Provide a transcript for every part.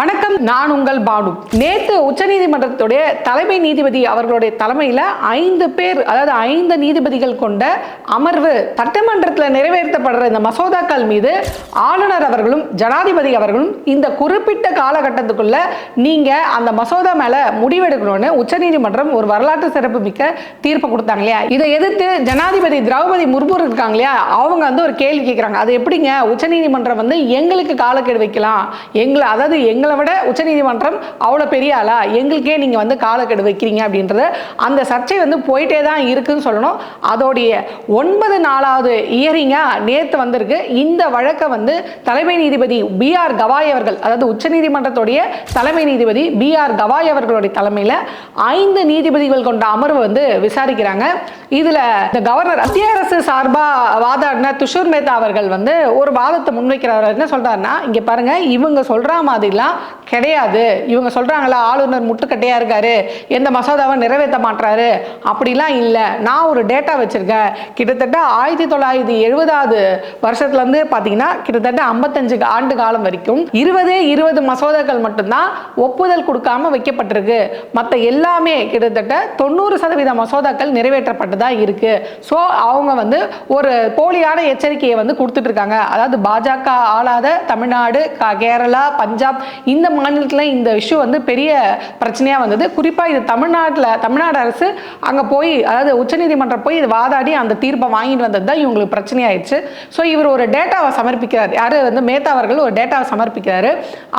வணக்கம். நான் உங்கள் பானு. நேற்று உச்சநீதிமன்றத்துடைய தலைமை நீதிபதி அவர்களுடைய தலைமையில் ஐந்து பேர் அதாவது ஐந்து நீதிபதிகள் கொண்ட அமர்வு சட்டமன்றத்தில் நிறைவேற்றப்படுற இந்த மசோதாக்கள் மீது ஆளுநர் அவர்களும் ஜனாதிபதி அவர்களும் இந்த குறிப்பிட்ட காலகட்டத்துக்குள்ள நீங்க அந்த மசோதா மேல முடிவெடுக்கணும்னு உச்சநீதிமன்றம் ஒரு வரலாற்று சிறப்பு மிக்க தீர்ப்பு கொடுத்தாங்க இல்லையா? இதை எதிர்த்து ஜனாதிபதி திரௌபதி முர்மு இருக்காங்க இல்லையா? அவங்க வந்து ஒரு கேள்வி கேட்குறாங்க அது எப்படிங்க உச்சநீதிமன்றம் வந்து எங்களுக்கு காலக்கெடு வைக்கலாம்? எங்களை அதாவது எங்களை விட உச்சநீதிமன்றம் அவ்வளோ பெரிய ஆளா? எங்களுக்கே நீங்கள் வந்து காலக்கெடு வைக்கிறீங்க அப்படின்றது அந்த சர்ச்சை வந்து போயிட்டே தான் இருக்குன்னு சொல்லணும். அதோடைய ஒன்பது நாலாவது இயரிங்காக நேற்று வந்திருக்கு. இந்த வழக்கை வந்து தலைமை நீதிபதி பி ஆர் கவாய் அவர்கள் அதாவது உச்சநீதிமன்றத்துடைய தலைமை நீதிபதி பி ஆர் கவாய் அவர்களுடைய தலைமையில் ஐந்து நீதிபதிகள் கொண்ட அமர்வு வந்து விசாரிக்கிறாங்க. இதில் இந்த கவர்னர் மத்திய அரசு சார்பாக வாதாடின துஷூர் மேத்தா அவர்கள் வந்து ஒரு வாதத்தை முன்வைக்கிறவர் என்ன சொல்கிறாருன்னா இங்கே பாருங்கள் இவங்க சொல்கிற மாதிரிலாம் கிடையாது. இவங்க சொல்கிறாங்களா ஆளுநர் முட்டுக்கட்டையாக இருக்காரு எந்த மசோதாவை நிறைவேற்ற மாட்டுறாரு அப்படிலாம் இல்லை. நான் ஒரு டேட்டா வச்சுருக்கேன். கிட்டத்தட்ட ஆயிரத்தி தொள்ளாயிரத்தி எழுபதாவது வருஷத்துலேருந்து பார்த்தீங்கன்னா கிட்டத்தட்ட ஐம்பத்தஞ்சு ஆண்டு காலம் வரைக்கும் இருபது இருபது மசோதாக்கள் மட்டும்தான் ஒப்புதல் கொடுக்காம வைக்கப்பட்டிருக்கு. மற்ற எல்லாமே கிட்டத்தட்ட தொண்ணூறு சதவீத மசோதாக்கள் நிறைவேற்றப்பட்டு தான் இருக்குது ஸோ அவங்க வந்து ஒரு போலியான எச்சரிக்கையை வந்து கொடுத்துட்ருக்காங்க அதாவது பாஜக ஆளாத தமிழ்நாடு கேரளா பஞ்சாப் இந்த மாநிலத்தில் இந்த இஷ்யூ வந்து பெரிய பிரச்சனையாக வந்தது. குறிப்பாக இது தமிழ்நாட்டில் தமிழ்நாடு அரசு அங்கே போய் அதாவது உச்சநீதிமன்றம் போய் இது வாதாடி அந்த தீர்ப்பை வாங்கிட்டு வந்தது தான் இவங்களுக்கு பிரச்சனையாயிடுச்சு. ஸோ இவர் ஒரு டேட்டாவை சமர்ப்பிக்கிறார். யார்? வந்து மேத்தா அவர்கள் ஒரு டேட்டாவை சமர்ப்பிக்கிறாரு.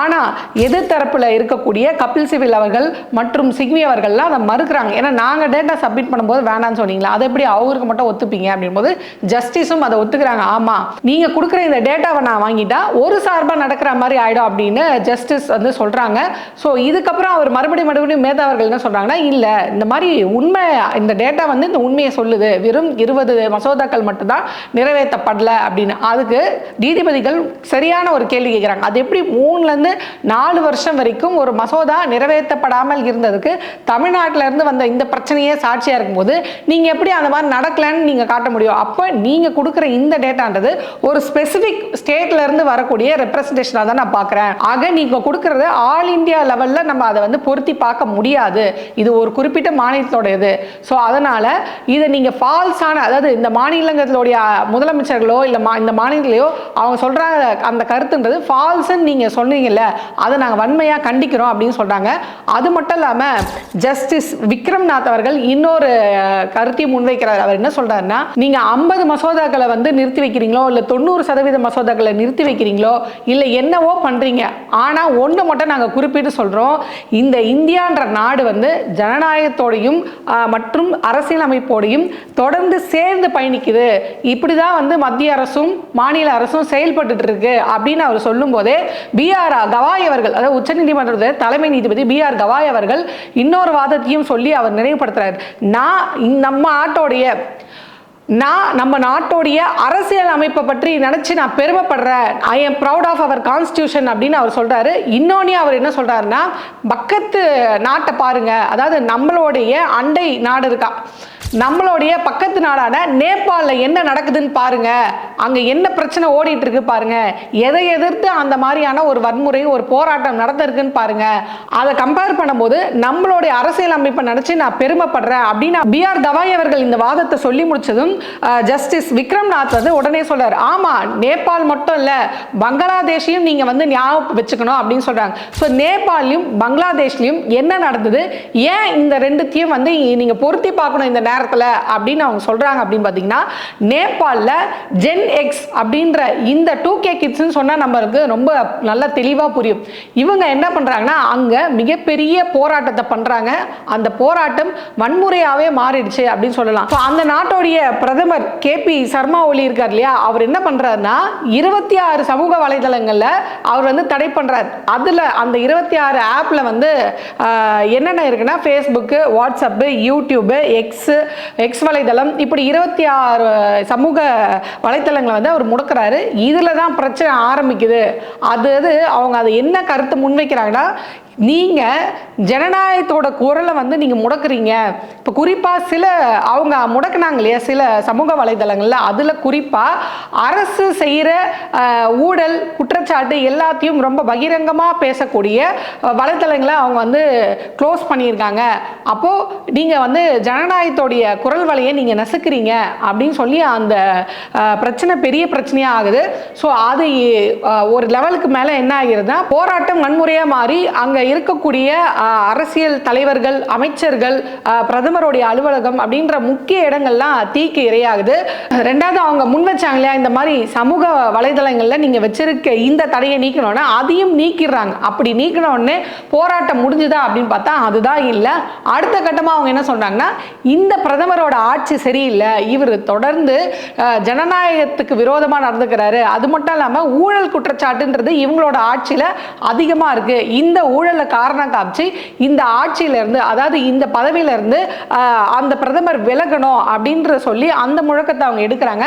ஆனால் எதிர்த்தரப்பில் இருக்கக்கூடிய கபில் சிவில் அவர்கள் மற்றும் சிக்வி அவர்கள்லாம் அதை மறுக்கிறாங்க. ஏன்னா நாங்கள் டேட்டா சப்மிட் பண்ணும்போது வேணாம்னு சொன்னீங்களா? அதை எப்படி அவருக்கு மட்டும் ஒத்துப்பீங்க? அப்படின்போது ஜஸ்டிஸும் அதை ஒத்துக்கிறாங்க. ஆமாம் நீங்கள் கொடுக்குற இந்த டேட்டாவை நான் வாங்கிட்டா ஒரு சார்பாக நடக்கிற மாதிரி ஆகிடும் அப்படின்னு ஜஸ்டிஸ் வந்து சொல்றாங்க. ஸோ இதுக்கப்புறம் அவர் மறுபடியும் மறுபடியும் மேதா அவர்கள் என்ன சொல்கிறாங்கன்னா இல்லை இந்த மாதிரி உண்மை இந்த டேட்டா வந்து இந்த உண்மையை சொல்லுது. வெறும் இருபது மசோதாக்கள் மட்டும்தான் நிறைவேற்றப்படல அப்படின்னு. அதுக்கு நீதிபதிகள் சரியான ஒரு கேள்வி கேட்குறாங்க அது எப்படி மூணுலேருந்து நாலு வருஷம் வரைக்கும் ஒரு மசோதா நிறைவேற்றப்படாமல் இருந்ததுக்கு தமிழ்நாட்டிலேருந்து வந்த இந்த பிரச்சனையே சாட்சியாக இருக்கும்போது நீங்க எப்படி அந்த மாதிரி நடக்கலன்னு நீங்க காட்ட முடியும். அப்போ நீங்க கொடுக்குற இந்த டேட்டான்றது ஒரு ஸ்பெசிஃபிக் ஸ்டேட்ல இருந்து வரக்கூடிய ரெப்ரஸன்டேஷனாக தான் நான் பார்க்குறேன் ஆக நீங்க கொடுக்கறது ஆல் இந்தியா லெவலில் நம்ம அதை வந்து பொருத்தி பார்க்க முடியாது. இது ஒரு குறிப்பிட்ட மாநிலத்தோட இது ஸோ அதனால் இதை நீங்கள் ஃபால்ஸான அதாவது இந்த மாநிலங்களுடைய முதலமைச்சர்களோ இல்லை மா இந்த மாநிலத்திலையோ அவங்க சொல்கிற அந்த கருத்துன்றது ஃபால்ஸ்ன்னு நீங்கள் சொன்னீங்கல்ல அதை நாங்கள் வன்மையாக கண்டிக்கிறோம் அப்படின்னு சொல்கிறாங்க அது மட்டும் இல்லாமல் ஜஸ்டிஸ் விக்ரம்நாத் அவர்கள் இன்னொரு கருத்தையும் முன்வைக்கிறார். அவர் என்ன சொல்கிறாருன்னா நீங்கள் ஐம்பது மசோதாக்களை வந்து நிறுத்தி வைக்கிறீங்களோ இல்லை தொண்ணூறு சதவீத மசோதாக்களை நிறுத்தி வைக்கிறீங்களோ இல்லை என்னவோ பண்ணுறீங்க ஆனால் ஒன்று மட்டும் நாங்கள் குறிப்பிட்டு சொல்றோம். இந்த இந்தியான்ற நாடு வந்து ஜனநாயகத்தோடையும் மற்றும் அரசியலமைப்போடையும் தொடர்ந்து சேர்ந்து பயணிக்குது. இப்படிதான் வந்து மத்திய அரசும் மாநில அரசும் செயல்பட்டுட்டு இருக்கு அப்படின்னு அவர் சொல்லும் போதே பி ஆர் கவாய் அவர்கள் அதாவது உச்சநீதிமன்ற தலைமை நீதிபதி பி ஆர் கவாய் அவர்கள் இன்னொரு வாதத்தையும் சொல்லி அவர் நினைவுபடுத்துறாரு. நான் நம்ம ஆட்டோடைய நான் நம்ம நாட்டோடைய அரசியல் அமைப்பை பற்றி நினச்சி நான் பெருமைப்படுறேன். I am proud of our constitution அப்படின்னு அவர் சொல்கிறாரு இன்னொன்னே அவர் என்ன சொல்கிறாருன்னா பக்கத்து நாட்டை பாருங்கள் அதாவது நம்மளுடைய அண்டை நாடு இருக்கா. நம்மளுடைய பக்கத்து நாடான நேபாளில் என்ன நடக்குதுன்னு பாருங்கள் அங்க என்ன பிரச்சனை ஓடிட்டு இருக்கு பாருங்க. எதை எதிர்த்து அந்த மாதிரியான ஒரு வன்முறை ஒரு போராட்டம் நடந்திருக்குன்னு பாருங்க. அதை கம்பேர் பண்ணும்போது நம்மளுடைய அரசியல் அமைப்பை நினைச்சு நான் பெருமைப்படுறேன் அப்படின்னு பி ஆர் தவாய் அவர்கள் இந்த வாதத்தை சொல்லி முடிச்சதும் ஜஸ்டிஸ் விக்ரம்நாத் வந்து உடனே சொல்றார். ஆமா நேபாள் மட்டும் இல்ல பங்களாதேஷையும் நீங்க வந்து ஞாபகம் வச்சுக்கணும் அப்படின்னு சொல்றாங்க. ஸோ நேபாளையும் பங்களாதேஷ்லயும் என்ன நடந்தது? ஏன் இந்த ரெண்டுத்தையும் வந்து நீங்க பொருத்தி பார்க்கணும் இந்த நேரத்தில் அப்படின்னு அவங்க சொல்றாங்க அப்படின்னு பார்த்தீங்கன்னா நேபாளில் ஜென் எக்ஸ் அப்படின்ற இந்த டூ கே கிட்ஸ்னு சொன்னால் நம்மளுக்கு ரொம்ப நல்லா தெளிவாக புரியும். இவங்க என்ன பண்றாங்கன்னா அங்கே மிகப்பெரிய போராட்டத்தை பண்றாங்க. அந்த போராட்டம் வன்முறையாகவே மாறிடுச்சு அப்படின்னு சொல்லலாம். அந்த நாட்டோடைய பிரதமர் கே பி சர்மா ஒலி இருக்கார் இல்லையா? அவர் என்ன பண்றாருன்னா இருபத்தி ஆறு சமூக வலைதளங்களில் அவர் வந்து தடை பண்றாரு. அதில் அந்த இருபத்தி ஆறு ஆப்பில் வந்து என்னென்ன இருக்குன்னா Facebook WhatsApp YouTube X X வலைதளம் இப்படி இருபத்தி ஆறு சமூக வலைத்தளங்களை வந்து அவர் முடக்கிறாரு. இதில் தான் பிரச்சனை ஆரம்பிக்குது. அது அது அவங்க அது என்ன கருத்து முன்வைக்கிறாங்கன்னா நீங்கள் ஜனநாயகத்தோட குரலை வந்து நீங்கள் முடக்குறீங்க. இப்போ குறிப்பாக சில அவங்க முடக்குனாங்க இல்லையா சில சமூக வலைதளங்களில் அதில் குறிப்பாக அரசு செய்கிற ஊழல் குற்றச்சாட்டு எல்லாத்தையும் ரொம்ப பகிரங்கமாக பேசக்கூடிய வலைத்தளங்களை வலைதளங்களை அவங்க வந்து க்ளோஸ் பண்ணியிருக்காங்க. அப்போது நீங்கள் வந்து ஜனநாயகத்தோடைய குரல் வலையை நீங்கள் நசுக்கிறீங்க அப்படின்னு சொல்லி அந்த பிரச்சனை பெரிய பிரச்சனையாக ஆகுது. ஸோ அது ஒரு லெவலுக்கு மேலே என்ன ஆகிருதுன்னா போராட்டம் வன்முறையாக மாறி அங்கே இருக்கக்கூடிய அரசியல் தலைவர்கள் அமைச்சர்கள் பிரதமருடைய அலுவலகம் அப்படின்ற முக்கிய இடங்கள்லாம் தீக்கு இரையாகுது. ரெண்டாவது அவங்க முன் வச்சாங்க இல்லையா இந்த மாதிரி சமூக வலைதளங்களில் நீங்க வச்சிருக்க இந்த தடையை நீக்கணும்னா அதையும் நீக்கிடுறாங்க. அப்படி நீக்கின உடனே போராட்டம் முடிஞ்சுதா அப்படின்னு பார்த்தா அதுதான் இல்லை. அடுத்த கட்டமாக அவங்க என்ன சொன்னாங்கன்னா இந்த பிரதமரோட ஆட்சி சரியில்லை இவர் தொடர்ந்து ஜனநாயகத்துக்கு விரோதமாக நடந்துக்கிறாரு. அது மட்டும் இல்லாமல் ஊழல் குற்றச்சாட்டுன்றது இவங்களோட ஆட்சியில் அதிகமாக இருக்கு. இந்த ஊழல் காரணம் காமிச்சு இந்த ஆட்சியில இருந்து அதாவது இந்த பதவியில இருந்து அந்த பிரதமர் விலகணும் அப்படின்ற சொல்லி அந்த முழக்கத்தை அவங்க எடுக்கிறாங்க.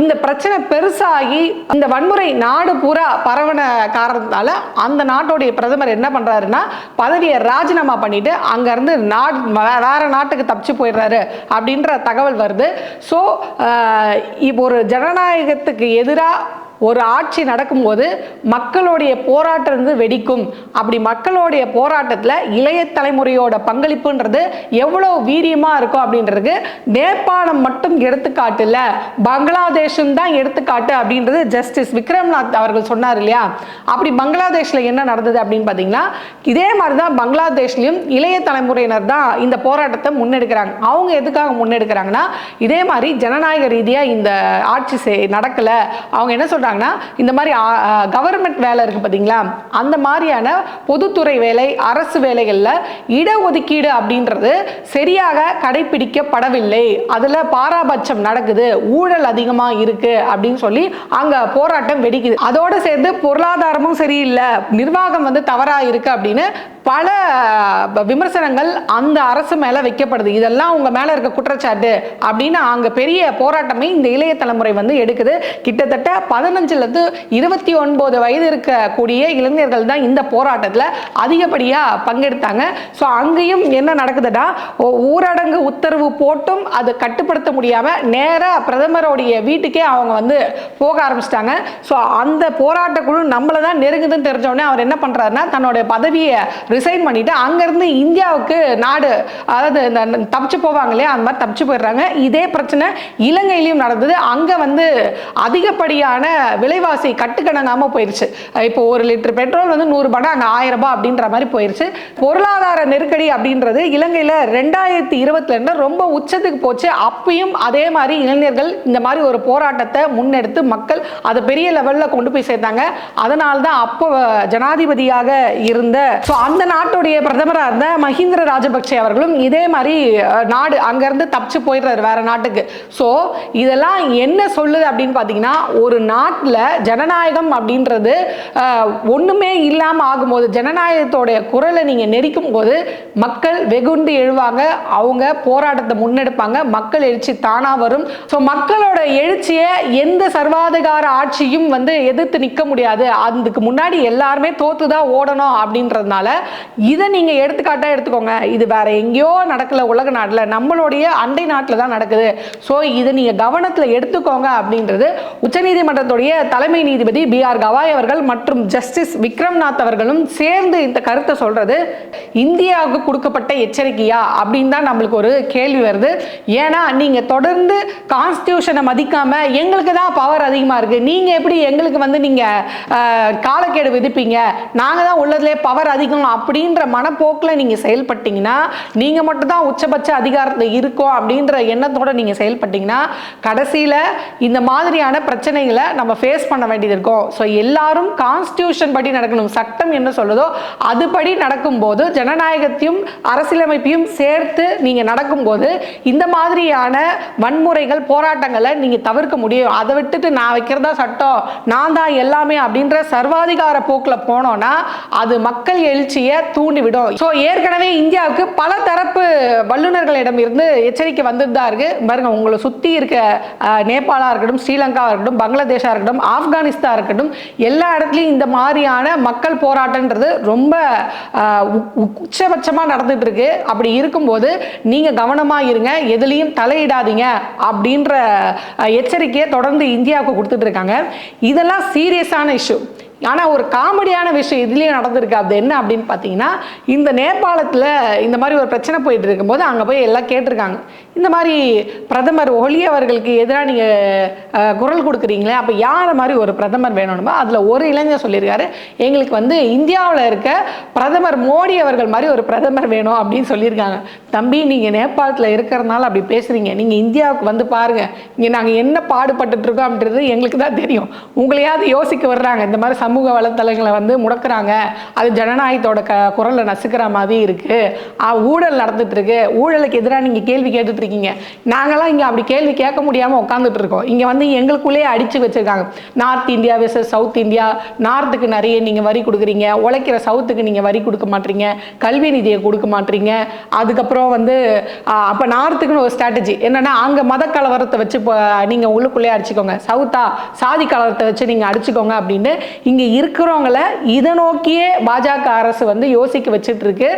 இந்த பிரச்சனை பெருசாகி இந்த வன்முறை நாடு பூரா பரவன காரணத்தால அந்த நாட்டுடைய பிரதமர் என்ன பண்றாருன்னா பதவியை ராஜினாமா பண்ணிட்டு அங்க இருந்து நாட் வேற நாட்டுக்கு தப்பிச்சு போயிடுறாரு அப்படின்ற தகவல் வருது. ஸோ இப்போ ஒரு ஜனநாயகத்துக்கு எதிராக ஒரு ஆட்சி நடக்கும்போது மக்களுடைய போராட்டம் வந்து வெடிக்கும். அப்படி மக்களுடைய போராட்டத்தில் இளைய தலைமுறையோட பங்களிப்புன்றது எவ்வளோ வீரியமாக இருக்கும் அப்படின்றதுக்கு நேபாளம் மட்டும் எடுத்துக்காட்டு இல்லை. பங்களாதேஷும் தான் எடுத்துக்காட்டு அப்படின்றது ஜஸ்டிஸ் விக்ரம்நாத் அவர்கள் சொன்னார் இல்லையா? அப்படி பங்களாதேஷில் என்ன நடந்தது அப்படின்னு பார்த்தீங்கன்னா இதே மாதிரி தான் பங்களாதேஷ்லையும் இளைய தலைமுறையினர் தான் இந்த போராட்டத்தை முன்னெடுக்கிறாங்க. அவங்க எதுக்காக முன்னெடுக்கிறாங்கன்னா இதே மாதிரி ஜனநாயக ரீதியாக இந்த ஆட்சி செய்- அவங்க என்ன சொல்கிறாங்க பண்ணுறாங்கன்னா இந்த மாதிரி கவர்மெண்ட் வேலை இருக்குது பார்த்தீங்களா அந்த மாதிரியான பொதுத்துறை வேலை அரசு வேலைகளில் இடஒதுக்கீடு அப்படின்றது சரியாக கடைபிடிக்கப்படவில்லை. அதில் பாராபட்சம் நடக்குது. ஊழல் அதிகமாக இருக்கு அப்படின்னு சொல்லி அங்கே போராட்டம் வெடிக்குது. அதோட சேர்ந்து பொருளாதாரமும் சரியில்லை. நிர்வாகம் வந்து தவறா இருக்கு அப்படின்னு பல விமர்சனங்கள் அந்த அரசு மேல வைக்கப்படுது. இதெல்லாம் உங்க மேல இருக்க குற்றச்சாட்டு அப்படின்னு அங்க பெரிய போராட்டமே இந்த இளைய தலைமுறை வந்து எடுக்குது. கிட்டத்தட்ட பதினஞ்சு பதினஞ்சுலேருந்து இருபத்தி ஒன்பது வயது இருக்கக்கூடிய இளைஞர்கள் தான் இந்த போராட்டத்தில் அதிகப்படியாக பங்கெடுத்தாங்க. ஸோ அங்கேயும் என்ன நடக்குதுன்னா ஊரடங்கு உத்தரவு போட்டும் அது கட்டுப்படுத்த முடியாமல் நேராக பிரதமருடைய வீட்டுக்கே அவங்க வந்து போக ஆரம்பிச்சிட்டாங்க. ஸோ அந்த போராட்ட குழு நம்மளை தான் நெருங்குதுன்னு தெரிஞ்சோடனே அவர் என்ன பண்ணுறாருன்னா தன்னுடைய பதவியை ரிசைன் பண்ணிவிட்டு அங்கேருந்து இந்தியாவுக்கு நாடு அதாவது இந்த தப்பிச்சு போவாங்க இல்லையா அந்த மாதிரி தப்பிச்சு போயிடுறாங்க. இதே பிரச்சனை இலங்கையிலையும் நடந்தது. அங்கே வந்து அதிகப்படியான விலைவாசி கட்டுக்கணங்காமல் போயிடுச்சு இப்போ ஒரு லிட்டர் பெட்ரோல் வந்து நூறு ரூபாய் அங்க ஆயிரம் ரூபாய் அப்படின்ற மாதிரி போயிருச்சு. பொருளாதார நெருக்கடி அப்படின்றது இலங்கையில் ரெண்டாயிரத்தி இருபத்திலேருந்து ரொம்ப உச்சத்துக்கு போச்சு. அப்பயும் அதே மாதிரி இளைஞர்கள் இந்த மாதிரி ஒரு போராட்டத்தை முன்னெடுத்து மக்கள் அதை பெரிய லெவலில் கொண்டு போய் சேர்த்தாங்க. அதனால தான் அப்போ ஜனாதிபதியாக இருந்த ஸோ அந்த நாட்டுடைய பிரதமராக இருந்த மஹிந்திர ராஜபக்சே அவர்களும் இதே மாதிரி நாடு அங்கேருந்து தப்பிச்சு போயிடுறாரு வேற நாட்டுக்கு. ஸோ இதெல்லாம் என்ன சொல்லுது அப்படின்னு பார்த்தீங்கன்னா ஒரு நாட்டு நாட்டில் ஜனநாயகம் அப்படின்றது ஒன்றுமே இல்லாமல் ஆகும்போது ஜனநாயகத்தோடைய குரலை நீங்கள் நெரிக்கும் போது மக்கள் வெகுண்டு எழுவாங்க அவங்க போராட்டத்தை முன்னெடுப்பாங்க மக்கள் எழுச்சி தானா வரும். ஸோ மக்களோட எழுச்சியை எந்த சர்வாதிகார ஆட்சியும் வந்து எதிர்த்து நிற்க முடியாது. அதுக்கு முன்னாடி எல்லாருமே தோத்து தான் ஓடணும் அப்படின்றதுனால இதை நீங்கள் எடுத்துக்காட்டாக எடுத்துக்கோங்க. இது வேற எங்கேயோ நடக்கல உலக நாட்டில் நம்மளுடைய அண்டை நாட்டில் தான் நடக்குது. ஸோ இதை நீங்கள் கவனத்தில் எடுத்துக்கோங்க அப்படின்றது உச்சநீதிமன்றத்துடைய தலைமை நீதிபதி பி ஆர் கவாய் அவர்கள் மற்றும் ஜஸ்டிஸ் விக்ரம்நாத் அவர்களும் சேர்ந்து இந்த கருத்தை சொல்றது இந்தியாவுக்கு கொடுக்கப்பட்ட எச்சரிக்கையா அப்படின்னு தான் நம்மளுக்கு ஒரு கேள்வி வருது. ஏன்னா நீங்க தொடர்ந்து கான்ஸ்டியூஷனை மதிக்காம எங்களுக்கு தான் பவர் அதிகமா இருக்கு. நீங்க எப்படி எங்களுக்கு வந்து நீங்க காலக்கேடு விதிப்பீங்க? நாங்க தான் உள்ளதுலே பவர் அதிகம் அப்படின்ற மனப்போக்கில் நீங்க செயல்பட்டீங்கன்னா நீங்க மட்டும் தான் உச்சபட்ச அதிகாரத்தில் இருக்கோம் அப்படின்ற எண்ணத்தோட நீங்க செயல்பட்டீங்கன்னா கடைசியில இந்த மாதிரியான பிரச்சனைகளை நம்ம ஃபேஸ் பண்ண வேண்டியது இருக்கும் ஸோ எல்லாரும் கான்ஸ்டியூஷன் படி நடக்கணும். சட்டம் என்ன சொல்லுதோ அதுபடி நடக்கும்போது ஜனநாயகத்தையும் அரசியலமைப்பையும் சேர்த்து நீங்கள் நடக்கும்போது இந்த மாதிரியான வன்முறைகள் போராட்டங்களை நீங்கள் தவிர்க்க முடியும். அதை விட்டுட்டு நான் வைக்கிறதா சட்டம்? நான் தான் எல்லாமே அப்படின்ற சர்வாதிகார போக்கில் போனோம்னா அது மக்கள் எழுச்சியை தூண்டிவிடும். ஸோ ஏற்கனவே இந்தியாவுக்கு பல தரப்பு வல்லுநர்களிடம் இருந்து எச்சரிக்கை வந்துட்டு தான் இருக்கு. பாருங்க உங்களை சுற்றி இருக்க நேபாளாக நேபாளா இருக்கட்டும் ஸ்ரீலங்கா இருக்கட்டும் பங்களாதேஷாக இருக்கட்டும் இருக்கட்டும் ஆப்கானிஸ்தான் இருக்கட்டும் எல்லா இடத்துலையும் இந்த மாதிரியான மக்கள் போராட்டன்றது ரொம்ப உச்சபட்சமாக உ- நடந்துட்டு இருக்கு அப்படி இருக்கும்போது நீங்கள் கவனமாக இருங்க எதுலேயும் தலையிடாதீங்க அப்படின்ற எச்சரிக்கையை தொடர்ந்து இந்தியாவுக்கு கொடுத்துட்டு இருக்காங்க. இதெல்லாம் சீரியஸான இஷ்யூ ஆனால் ஒரு காமெடியான விஷயம் இதுலேயும் நடந்திருக்கு. அது என்ன அப்படின்னு பார்த்தீங்கன்னா இந்த நேபாளத்தில் இந்த மாதிரி ஒரு பிரச்சனை போயிட்டு இருக்கும்போது அங்கே போய் எல்லாம் கேட்டிருக்காங்க. இந்த மாதிரி பிரதமர் ஒலி அவர்களுக்கு எதிராக நீங்கள் குரல் கொடுக்குறீங்களே அப்போ யாரை மாதிரி ஒரு பிரதமர் வேணும்னு அதில் ஒரு இளைஞர் சொல்லியிருக்காரு. எங்களுக்கு வந்து இந்தியாவில் இருக்க பிரதமர் மோடி அவர்கள் மாதிரி ஒரு பிரதமர் வேணும் அப்படின்னு சொல்லியிருக்காங்க. தம்பி நீங்கள் நேபாளத்தில் இருக்கிறதுனால அப்படி பேசுகிறீங்க நீங்கள் இந்தியாவுக்கு வந்து பாருங்கள் இங்கே நாங்கள் என்ன பாடுபட்டுருக்கோம் அப்படின்றது எங்களுக்கு தான் தெரியும். உங்களையாவது யோசிக்க வர்றாங்க இந்த மாதிரி சமூக வலைத்தளங்களை வந்து முடக்கிறாங்க. அது ஜனநாயகத்தோட க குரலை நசுக்கிற மாதிரி இருக்கு. ஊழல் நடந்துகிட்ருக்கு ஊழலுக்கு எதிராக நீங்கள் கேள்வி கேட்டுட்ருக்கீங்க நாங்களாம் இங்கே அப்படி கேள்வி கேட்க முடியாமல் உட்காந்துட்டு இருக்கோம் இங்கே வந்து எங்களுக்குள்ளேயே அடிச்சு வச்சிருக்காங்க. North India versus south India நார்த்துக்கு நிறைய நீங்கள் வரி கொடுக்குறீங்க. உழைக்கிற சவுத்துக்கு நீங்கள் வரி கொடுக்க மாட்டீங்க. கல்வி நிதியை கொடுக்க மாட்டீங்க. அதுக்கப்புறம் வந்து அப்போ நார்த்துக்குன்னு ஒரு ஸ்ட்ராட்டஜி என்னென்னா அங்கே மத கலவரத்தை வச்சு இப்போ நீங்கள் உள்ளுக்குள்ளே அடிச்சுக்கோங்க. சவுத்தா சாதி கலவரத்தை வச்சு நீங்கள் அடிச்சுக்கோங்க அப்படின்னு இங்கே இங்கே இருக்கிறவங்கள இதை நோக்கியே பாஜக அரசு வந்து யோசிக்க வச்சுட்டு இருக்கு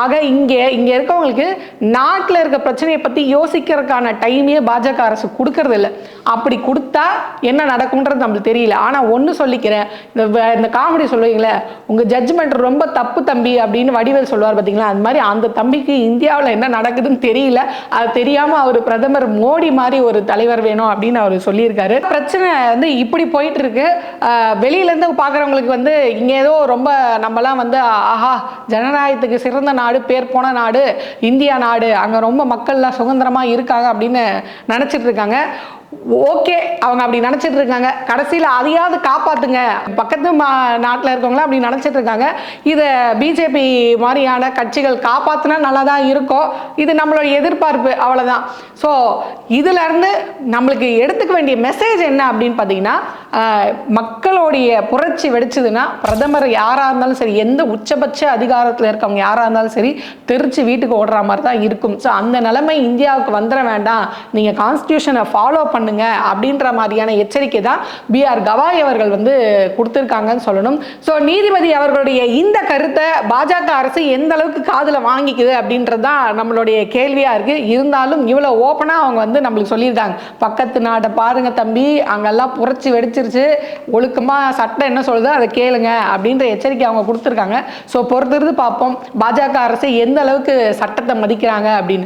ஆக இங்கே இங்கே இருக்கவங்களுக்கு நாட்டில் இருக்க பிரச்சனையை பற்றி யோசிக்கிறதுக்கான டைமே பாஜக அரசு கொடுக்கறது இல்லை அப்படி கொடுத்தா என்ன நடக்கும்ன்றது நம்மளுக்கு தெரியல. ஆனால் ஒன்று சொல்லிக்கிறேன். இந்த இந்த காமெடி சொல்லுவீங்களே உங்கள் ஜட்ஜ்மெண்ட் ரொம்ப தப்பு தம்பி அப்படின்னு வடிவேல் சொல்லுவார் பார்த்தீங்களா அது மாதிரி அந்த தம்பிக்கு இந்தியாவில் என்ன நடக்குதுன்னு தெரியல. அது தெரியாமல் அவர் பிரதமர் மோடி மாதிரி ஒரு தலைவர் வேணும் அப்படின்னு அவர் சொல்லியிருக்காரு. பிரச்சனை வந்து இப்படி போயிட்டு இருக்கு. வெளியிலேருந்து பார்க்குறவங்களுக்கு வந்து இங்கே ஏதோ ரொம்ப நம்மலாம் வந்து ஆஹா ஜனநாயகத்துக்கு சிறந்த நாடு பேர் போன நாடு இந்தியா நாடு அங்கே ரொம்ப மக்கள்லாம் சுதந்திரமாக இருக்காங்க அப்படின்னு நினச்சிட்டு இருக்காங்க. ஓகே அவங்க அப்படி நினச்சிட்டு இருக்காங்க. கடைசியில் அதையாவது காப்பாத்துங்க. பக்கத்து மா நாட்டில் இருக்கவங்களாம் அப்படி நினச்சிட்டு இருக்காங்க. இதை பிஜேபி மாதிரியான கட்சிகள் காப்பாற்றினா நல்லா தான் இருக்கும். இது நம்மளோட எதிர்பார்ப்பு அவ்வளோதான் ஸோ இதிலேருந்து நம்மளுக்கு எடுத்துக்க வேண்டிய மெசேஜ் என்ன அப்படின்னு பார்த்தீங்கன்னா மக்களுடைய புரட்சி வெடிச்சதுன்னா பிரதமர் யாராக இருந்தாலும் சரி எந்த உச்சபட்ச அதிகாரத்தில் இருக்கவங்க யாராக இருந்தாலும் சரி தெரிச்சு வீட்டுக்கு ஓடுற மாதிரி தான் இருக்கும். ஸோ அந்த நிலைமை இந்தியாவுக்கு வந்துட வேண்டாம். நீங்கள் கான்ஸ்டியூஷனை ஃபாலோ பண்ணுங்க. அப்படின்ற மாதிரியான எச்சரிக்கை தான் பிஆர் கவாய் அவர்கள் வந்து கொடுத்துருக்காங்கன்னு சொல்லணும். ஸோ நீதிபதி அவர்களுடைய இந்த கருத்தை பாஜக அரசு எந்த அளவுக்கு காதில் வாங்கிக்குது அப்படின்றது தான் நம்மளுடைய கேள்வியாக இருக்குது இருந்தாலும் இவ்வளோ ஓப்பனாக அவங்க வந்து நம்மளுக்கு சொல்லியிருக்காங்க. பக்கத்து நாட்டை பாருங்க தம்பி அங்கெல்லாம் புரட்சி வெடிச்சிருச்சு. ஒழுக்கமாக சட்டம் என்ன சொல்லுதோ அதை கேளுங்க அப்படின்ற எச்சரிக்கை அவங்க கொடுத்துருக்காங்க. ஸோ பொறுத்திருந்து பார்ப்போம். பாஜக அரசு எந்த அளவுக்கு சட்டத்தை மதிக்கிறாங்க அப்படின்னு.